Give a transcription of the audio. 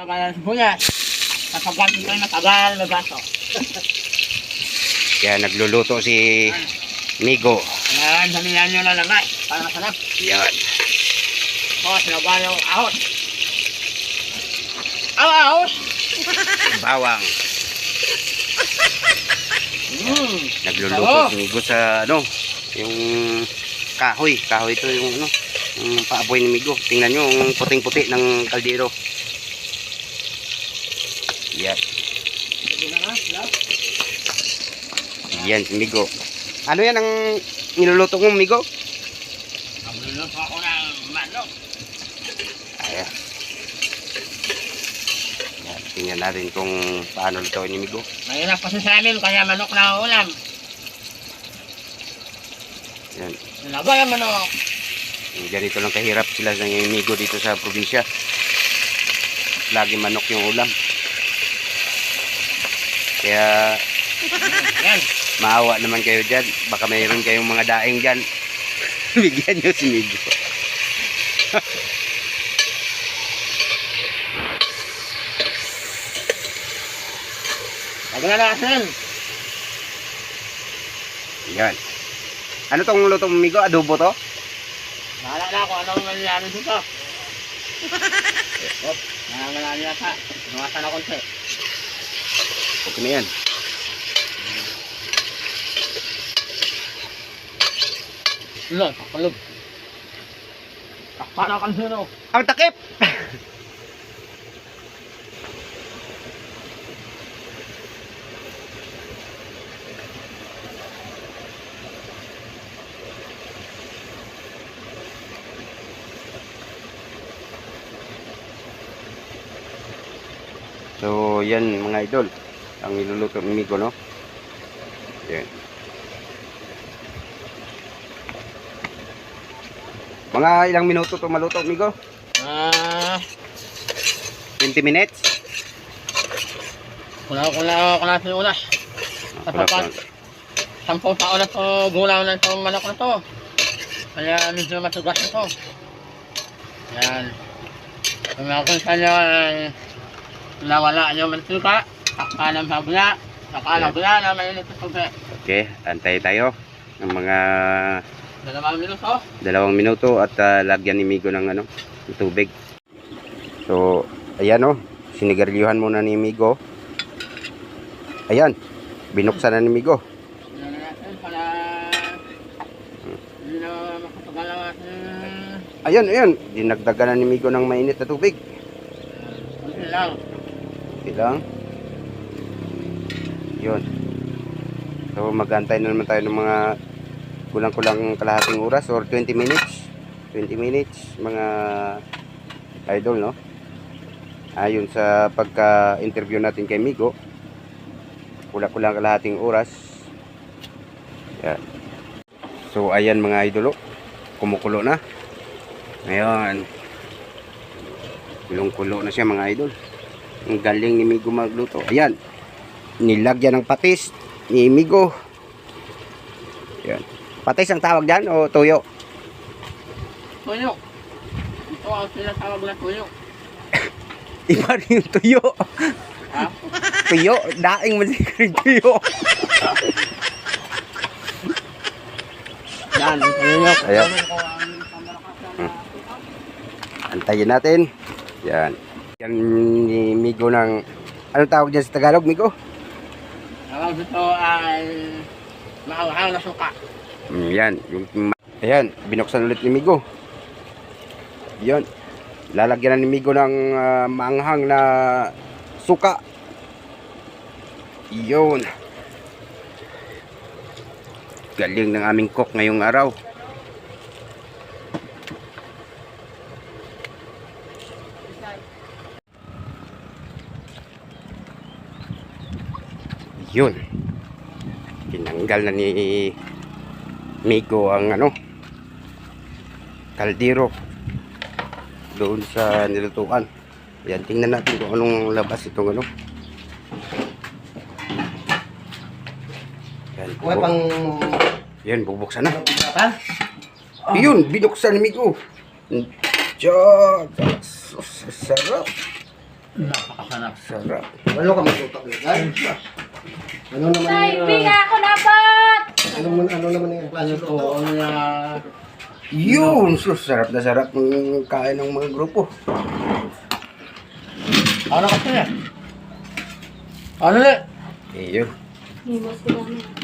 Nagkaya sibuyas. Kapag ito ay matagal na baso. Kaya nagluluto si Migo. Yan, damihan nyo na naman. Para masarap. Yan. O, sinabaw yung ahos. Aw, ahos! Bawang. Mm. Nagluluto si Migo sa ano, yung kahoy. Kahoy ito yung ano, yung paaboy ni Migo. Tingnan nyo, yung puting-puti ng kaldero. Yan. Yan Migo. Ano yan ang niluluto mo, Migo? Nagluluto ako ng manok. Ayan. Yan. Tingnan natin kung paano lutuin ni Migo. Mahirap kasi sa amin, kaya manok na ulam. Yan. Nalabay ang manok. Ganito lang kahirap sila ng Migo dito sa probinsya. Lagi manok yung ulam. Kaya Yan. maawa naman kayo dyan. Baka mayroon kayong mga daing dyan. Bigyan nyo si Migo. Lagyan na natin. Yan. Ano tong luto mo, Migo? Adobo to? Bahala na kung anong nangyari dito. Op, nangangalaan yata. Inuwasan na konti. Okay na yan. Ulo, pakalog. Takpa na kansino. Ang takip! So, yan mga idol. Ang niluluto ni Migo, no? Yan. Mga ilang minuto to maluto, Migo? Ah, 20 minutes? kula kula kula sa ulas. Kapag sampung taon na to gulaw na itong manok na to. Kaya medyo matugas na to. Yan. Kung ako sa inyo ay nawala yung mantika, saka ng habla, saka ng habla na mainit na tubig. Okay, antay tayo ng mga Dalawang minuto. dalawang minuto at ah, lagyan ni Migo ng ano, tubig. So, ayan oh, sinigaryuhan muna ni Migo. Ayan, binuksan na ni Migo. Ating Ayan, ayan, dinagdagan na ni Migo ng mainit na tubig. kunti lang. Okay lang. Yun. So, magantay na naman tayo ng mga kulang-kulang kalahating oras or 20 minutes. 20 minutes, mga idol, no? Ayon sa pagka-interview natin kay Migo, kulang-kulang kalahating oras. Yan. So, ayan mga idol, oh. kumukulo na. Ngayon, kulong-kulo na siya mga idol. Ang galing ni Migo magluto. Ayan. Nilagyan ng patis ni Migo. Ayan. Patis ang tawag dyan o tuyo? Tuyo. Ito ang sinatawag na tuyo. Iba rin yung tuyo. Ha? Tuyo. Daing masigurong tuyo. Yan, tuyo. Ayan. Antayin natin. Yan. Yan ni Migo ng... Anong tawag dyan sa Tagalog, Migo? Dito ay maanghang na suka. Mm, yan. Yung, ayan. Binuksan ulit ni Migo. Yan. Lalagyan ni Migo ng ah, maanghang na suka. Yun. Galing ng aming cook ngayong araw. Yun. Tinanggal na ni Migo ang ano kaldero doon sa nilutuan. Yan, tingnan natin kung anong labas itong ano. Yan, Uy, pang... yan bubuksan na. Pa? Yun, binuksan ni Migo. Diyan, sarap. Napakasarap. Sarap. Ano ka matutok guys? Ano naman Tay, yung... pinga ako dapat! Ano, ano naman yung klase Ano to? Ano na... Yun! So, sarap na sarap ng kain ng mga grupo. Ano kasi? Ano na? Eh, yun. Himos ko namin.